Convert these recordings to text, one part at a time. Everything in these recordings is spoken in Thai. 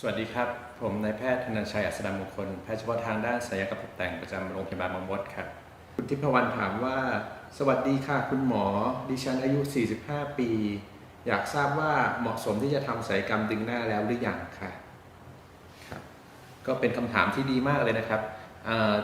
สวัสดีครับ ผมนายแพทย์ธนชัยอัศดามงคล แพทย์เฉพาะทางด้านศัลยกรรมตกแต่งประจำโรงพยาบาลบางมดครับคุณทิพวรรณถามว่า สวัสดีค่ะคุณหมอ ดิฉันอายุ 45 ปี อยากทราบว่าเหมาะสมที่จะทำศัลยกรรมดึงหน้าแล้วหรือยังค่ะครับ ก็เป็นคำถามที่ดีมากเลยนะครับ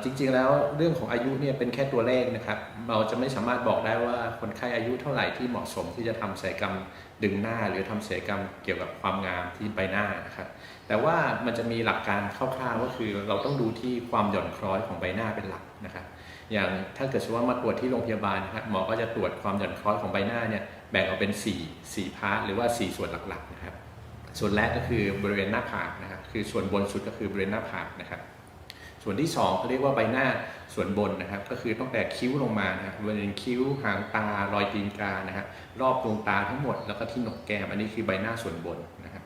จริงๆแล้วเรื่องของอายุเนี่ยเป็นแค่ตัวเลขนะครับ เราจะไม่สามารถบอกได้ว่าคนไข้อายุเท่าไหร่ที่เหมาะสมที่จะทำศัลยกรรมดึงหน้า หรือทำศัลยกรรมเกี่ยวกับความงามที่ใบหน้านะครับ แต่ว่ามันจะมีหลักการคร่าวๆก็คือเราต้องดูที่ความหย่อนคล้อยของใบหน้าเป็นหลักนะครับ อย่างถ้าเกิดสมมติว่ามาตรวจที่โรงพยาบาลนะครับหมอก็จะตรวจความหย่อนคล้อยของใบหน้าเนี่ยแบ่งออกเป็น 4 4พาร์ทหรือว่า 4 ส่วนหลักๆนะครับ ส่วนแรกก็คือบริเวณหน้าผากนะครับคือส่วนบนสุดก็คือบริเวณหน้าผากนะครับ ส่วนที่2เขาเรียกว่าใบหน้าส่วนบนนะครับ ก็คือตั้งแต่คิ้วลงมานะครับบริเวณคิ้วหางตารอยตีนกานะครับรอบดวงตาทั้งหมดแล้วก็ที่หนกแก้มอันนี้คือใบหน้าส่วนบนนะครับ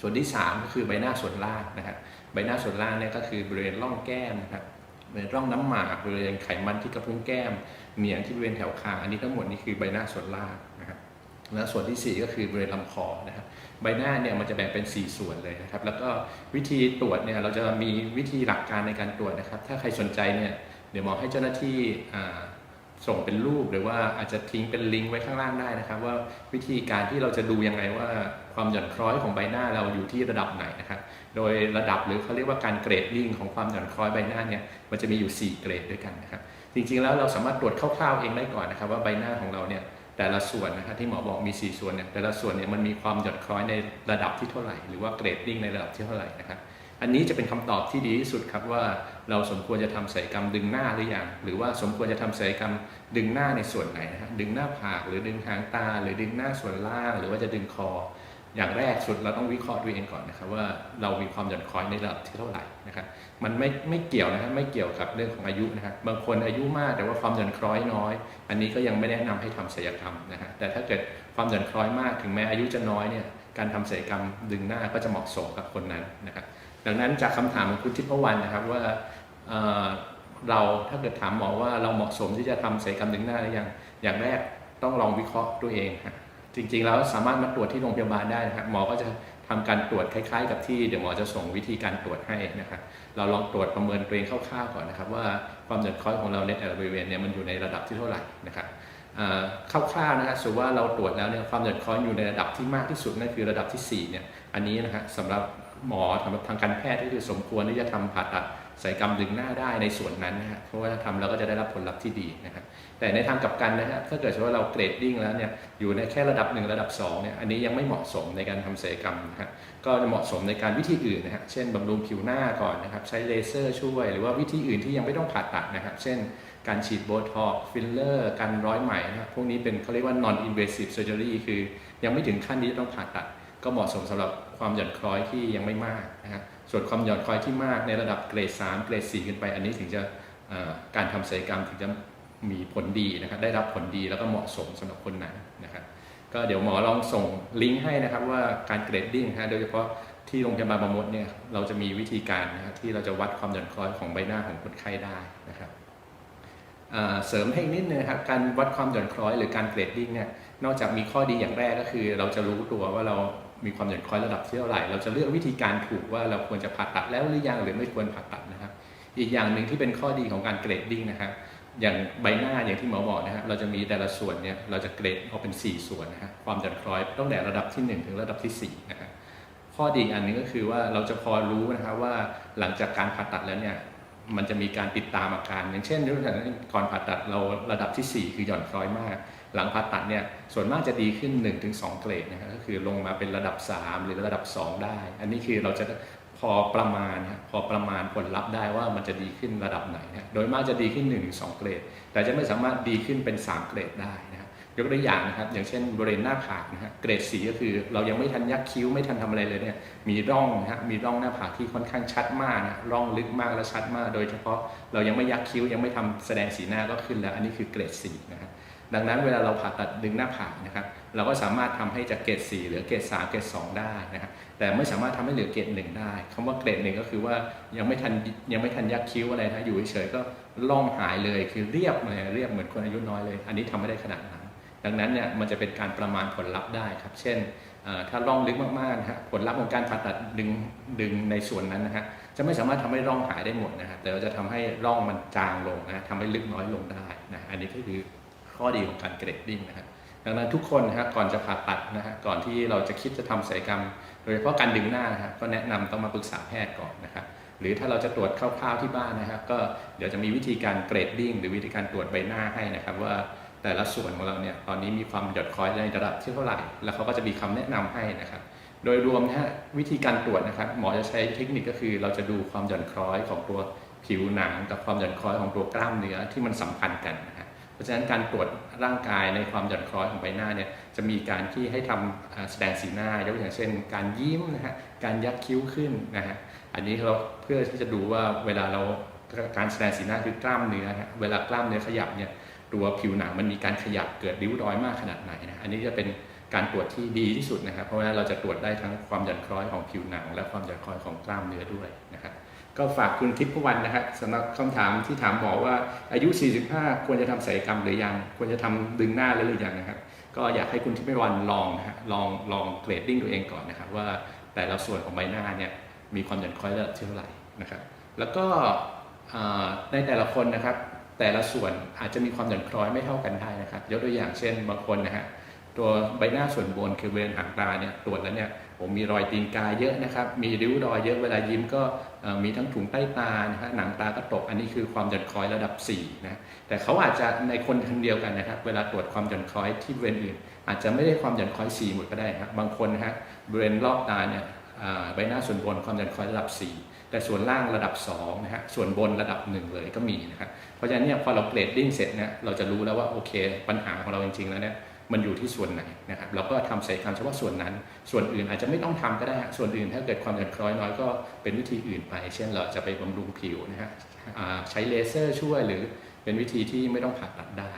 ส่วนที่ 3 ก็คือใบหน้าส่วนล่างนะครับใบหน้าส่วนล่างเนี่ยก็คือบริเวณร่องแก้มนะครับบริเวณร่องน้ำหมากบริเวณไขมันที่กระพุ้งแก้มเหนียงที่บริเวณแถวคางอันนี้ทั้งหมดนี่คือใบหน้าส่วนล่างนะครับ แล้วส่วนที่ 4 ก็คือบริเวณลำคอนะครับใบหน้าเนี่ยมันจะแบ่งเป็น 4 ส่วนเลยนะครับ แล้วก็วิธีตรวจเนี่ยเราจะมีวิธีหลักการในการตรวจนะครับ ถ้าใครสนใจเนี่ยเดี๋ยวหมอให้เจ้าหน้าที่ส่งเป็นรูปหรือว่าอาจจะทิ้งเป็นลิงก์ไว้ข้างล่างได้นะครับ ว่าวิธีการที่เราจะดูยังไงว่าความหย่อนคล้อยของใบหน้าเราอยู่ที่ระดับไหนนะครับ โดยระดับหรือเขาเรียกว่าการเกรดดิ้งของความหย่อนคล้อยใบหน้าเนี่ยมันจะมีอยู่ 4 เกรดด้วยกันนะครับ จริงๆแล้วเราสามารถตรวจคร่าวๆเองได้ก่อนนะครับ ว่าใบหน้าของเราเนี่ย แต่ละส่วนนะครับที่หมอบอกมี 4 ส่วนเนี่ยแต่ละส่วนเนี่ยมันมีความหย่อนคล้อยในระดับที่เท่าไหร่ หรือว่าเกรดดิ้งในระดับที่เท่าไหร่นะครับอันนี้จะเป็นคำตอบที่ดีที่สุดครับว่าเราสมควรจะทำศัลยกรรมดึงหน้าหรือยังหรือว่าสมควรจะทำศัลยกรรมดึงหน้าในส่วนไหนนะฮะดึงหน้าผากหรือดึงหางตา หรือดึงหน้าส่วนล่าง หรือว่าจะดึงคอ อย่างแรกสุดเราต้องวิเคราะห์ตัวยเองก่อนนะครับว่าเรามีความหย่อนคล้อยในระดับที่เท่าไหร่นะครับมันไม่ไม่เกี่ยวนะครับไม่เกี่ยวกับเรื่องของอายุนะครับบางคนอายุมากแต่ว่าความหย่อนคล้อยน้อย อันนี้ก็ยังไม่แนะนำให้ทำศัลยกรรมนะฮะแต่ถ้าเกิดความหย่อนคล้อยมากถึงแม้อายุจะน้อยเนี่ยการทำศัลยกรรมดึงหน้าก็จะเหมาะสมกับคนนั้นนะครับดังนั้นจากคำถามของคุณทิพวรรณนะครับว่าเเราถ้าเกิดถามหมอว่าเราเหมาะสมที่จะทำศัลยกรรมดึงหน้าหรือยังอย่างแรกต้องลองวิเคราะห์ตัวเองครับ จริงๆแล้วสามารถมาตรวจที่โรงพยาบาลได้นะครับหมอก็จะทำการตรวจคล้ายๆ กับที่เดี๋ยวหมอจะส่งวิธีการตรวจให้นะครับเราลองตรวจประเมินตัวเองคร่าวๆก่อนนะครับ ว่าความหย่อนคล้อยของเราในแต่ละบริเวณเนี่ยมันอยู่ในระดับที่เท่าไหร่นะครับอ่าคร่าวๆนะครับสมมติว่าเราตรวจแล้วเนี่ยความหย่อนคล้อยอยู่ในระดับที่มากที่สุดนั่นคือระดับที่สี่เนี่ยอันนี้นะฮะสำหรับหมอสำหรับทางการแพทย์ที่คือสมควรที่จะทำผ่าตัด ศัยกรรมดึงหน้าได้ในส่วนนั้นนะฮะเพราะว่าถ้าทำแล้วก็จะได้รับผลลัพธ์ที่ดีนะครับแต่ในทางกลับกันนะฮะถ้าเกิดว่าเราเกรดดิ้งแล้วเนี่ยอยู่ในแค่ระดับหนึ่งระดับสองเนี่ยอันนี้ยังไม่เหมาะสมในการทำศัลยกรรมนะฮะก็จะเหมาะสมในการวิธีอื่นนะฮะเช่นบำรุงผิวหน้าก่อนนะครับใช้เลเซอร์ช่วย หรือว่าวิธีอื่นที่ยังไม่ต้องผ่าตัดนะครับเช่นการฉีดโบท็อกฟิลเลอร์ การร้อยไหมนะครับพวกนี้เป็นเขาเรียกว่า non invasive surgery คือยังไม่ถึงขั้นที่จะต้องผ่าตัด ก็เหมาะสมสำหรับความหย่อนคล้อยที่ยังไม่มากนะฮะ ส่วนความหย่อนคล้อยที่มากในระดับเกรด 3 เกรด 4 ขึ้นไป อันนี้ถึงจะการทำศัลยกรรมถึงจะมีผลดีนะครับ ได้รับผลดีแล้วก็เหมาะสมสำหรับคนนั้นนะครับก็เดี๋ยวหมอลองส่งลิงก์ให้นะครับว่าการเกรดดิ้งนะฮะโดยเฉพาะที่โรงพยาบาลบางมดเนี่ยเราจะมีวิธีการนะครับที่เราจะวัดความหย่อนคล้อยของใบหน้าของคนไข้ได้นะครับเสริมให้นิดนึงนะครับการวัดความหย่อนคล้อยหรือการเกรดดิ้งเนี่ยนอกจากมีข้อดีอย่างแรกก็คือ เราจะรู้ตัวว่าเรา มีความหย่อนคล้อยระดับที่เท่าไหร่ เราจะเลือกวิธีการถูกว่าเราควรจะผ่าตัดแล้วหรือยังหรือไม่ควรผ่าตัดนะครับ อีกอย่างหนึ่งที่เป็นข้อดีของการเกรดดิ้งนะครับอย่างใบหน้าอย่างที่หมอบอกนะครับเราจะมีแต่ละส่วนเนี่ยเราจะเกรดออกเป็น 4 ส่วนนะครับความหย่อนคล้อยตั้งแต่ระดับที่ 1 ถึงระดับที่4นะครับข้อดีอันนึงก็คือว่าเราจะพอรู้นะครับว่าหลังจากการผ่าตัดแล้วเนี่ยมันจะมีการติดตามอาการ อย่างเช่นเรื่องก่อนผ่าตัดเราระดับที่ 4 คือหย่อนคล้อยมาก หลังผ่าตัดเนี่ยส่วนมากจะดีขึ้น 1-2 เกรดนะครับก็คือลงมาเป็นระดับ 3 หรือระดับ 2 ได้ อันนี้คือเราจะพอประมาณนะพอประมาณผลลัพธ์ได้ว่ามันจะดีขึ้นระดับไหนนะโดยมากจะดีขึ้น 1-2 เกรด แต่จะไม่สามารถดีขึ้นเป็น 3 เกรดได้นะครับยกตัวอย่างนะครับ อย่างเช่นบริเวณหน้าผากนะฮะเกรดสีก็คือเรายังไม่ทันยักคิ้วไม่ทันทำอะไรเลยเนี่ยมีร่องนะฮะมีร่องหน้าผากที่ค่อนข้างชัดมากนะร่องลึกมากและชัดมาก โดยเฉพาะเรายังไม่ยักคิ้วยังไม่ทำแสดงสีหน้าก็ขึ้นแล้ว อันนี้คือเกรดสีนะครับ ดังนั้นเวลาเราผ่าตัดดึงหน้าผากนะครับเราก็สามารถทำให้จากเกรดสีเหลือเกรดสามเกรดสองได้นะครับแต่ไม่สามารถทำให้เหลือเกรดหนึ่งได้คำว่าเกรดหนึ่งก็คือว่ายังไม่ทันยังไม่ทันยักคิ้วอะไรนะอยู่เฉยๆก็ล่องหายเลยคือเรียบเลยเรียบเหมือนคนอายุน้อยเลย อันนี้ทำไม่ได้ขนาดนั้น ดังนั้นเนี่ยมันจะเป็นการประมาณผลลัพธ์ได้ครับ เช่นถ้าร่องลึกมากๆนะฮะผลลัพธ์ของการผ่าตัดดึงดึงในส่วนนั้นนะฮะจะไม่สามารถทำให้ร่องหายได้หมดนะฮะแต่ว่าจะทำให้ร่องมันจางลงนะฮะทำให้ลึกน้อยลงได้นะอันนี้ก็คือ ข้อดีของการเกรดดิ้งนะฮะดังนั้นทุกคนนะฮะก่อนจะผ่าตัดนะฮะก่อนที่เราจะคิดจะทำศัลยกรรม โดยเฉพาะการดึงหน้านะฮะก็แนะนำต้องมาปรึกษาแพทย์ก่อนนะครับหรือถ้าเราจะตรวจคร่าวๆที่บ้านนะครับ ก็เดี๋ยวจะมีวิธีการเกรดดิ้งหรือวิธีการตรวจใบหน้าให้นะครับว่าแต่ละส่วนของเราเนี่ยตอนนี้มีความหย่อนคล้อยในระดับที่เท่าไหร่ แล้วเขาก็จะมีคำแนะนำให้นะครับ โดยรวมนะฮะวิธีการตรวจนะครับ หมอจะใช้เทคนิคก็คือ เราจะดูความหย่อนคล้อยของตัวผิวหนัง กับความหย่อนคล้อยของตัวกล้ามเนื้อที่มันสัมพันธ์กันนะฮะะฉะนั้นการตรวจร่างกายในความหย่อนคล้อยของใบหน้าเนี่ยจะมีการที่ให้ทำแสดงสีหน้ายกตัวอย่างเช่น การยิ้มนะฮะการยักคิ้วขึ้นนะฮะอันนี้เราเพื่อที่จะดูว่าเวลาเราการแสดงสีหน้าคือกล้ามเนื้อฮะเวลากล้ามเนื้อขยับเนี่ยตัวผิวหนังมันมีการขยับเกิดริ้วรอยมากขนาดไหนนะอันนี้จะเป็นการตรวจที่ดีที่สุดนะครับ เพราะว่าเราจะตรวจได้ทั้งความหย่อนคล้อยของผิวหนัง และความหย่อนคล้อยของกล้ามเนื้อด้วยนะครับ ก็ฝากคุณทิพวรรณนนะครับสำหรับคำถามที่ถามหมอว่าอายุ 45 ควรจะทำศัลยกรรมหรือยัง ควรจะทำดึงหน้าหรือยังนะครับ ก็อยากให้คุณทิพย์วรรณลองนะฮะลองลองเกรดดิ้งตัวเองก่อนนะครับ ว่าแต่ละส่วนของใบหน้าเนี่ยมีความหย่อนคล้อยระดับเท่าไหร่นะครับ แล้วก็ในแต่ละคนนะครับ แต่ละส่วนอาจจะมีความหย่อนคล้อยไม่เท่ากันได้นะครับ ยกตัวอย่างเช่นบางคนนะฮะตัวใบหน้าส่วนบนคือเวนหางตาเนี่ยตรวจแล้วเนี่ย ผมมีรอยตีนกาเยอะนะครับ มีริ้วรอยเยอะเวลายิ้มก็มีทั้งถุงใต้ตานะฮะหนังตาก็ตก อันนี้คือความหย่อนคล้อยระดับ4นะแต่เขาอาจจะในคนคนเดียวกันนะครับ เวลาตรวจความหย่อนคล้อยที่บริเวณอื่น อาจจะไม่ได้ความหย่อนคล้อย4หมดก็ได้ครับบางคนนะฮะบริเวณรอบตาเนี่ยใบหน้าส่วนบนความหย่อนคล้อยระดับ 4 แต่ส่วนล่างระดับ2นะฮะส่วนบนระดับ 1 เลยก็มีนะครับเพราะฉะนั้นเนี่ยพอเราเกรดดิ้งเสร็จเนี่ยเราจะรู้แล้วว่าโอเค ปัญหาของเราจริงๆแล้วเนี่ย มันอยู่ที่ส่วนไหนนะครับเราก็ทำศัลยกรรมเฉพาะส่วนนั้น ส่วนอื่นอาจจะไม่ต้องทำก็ได้ ส่วนอื่นถ้าเกิดความหย่อนคล้อยน้อยก็เป็นวิธีอื่นไป เช่นเราจะไปบำรุงผิวนะฮะใช้เลเซอร์ช่วยหรือเป็นวิธีที่ไม่ต้องผ่าตัดได้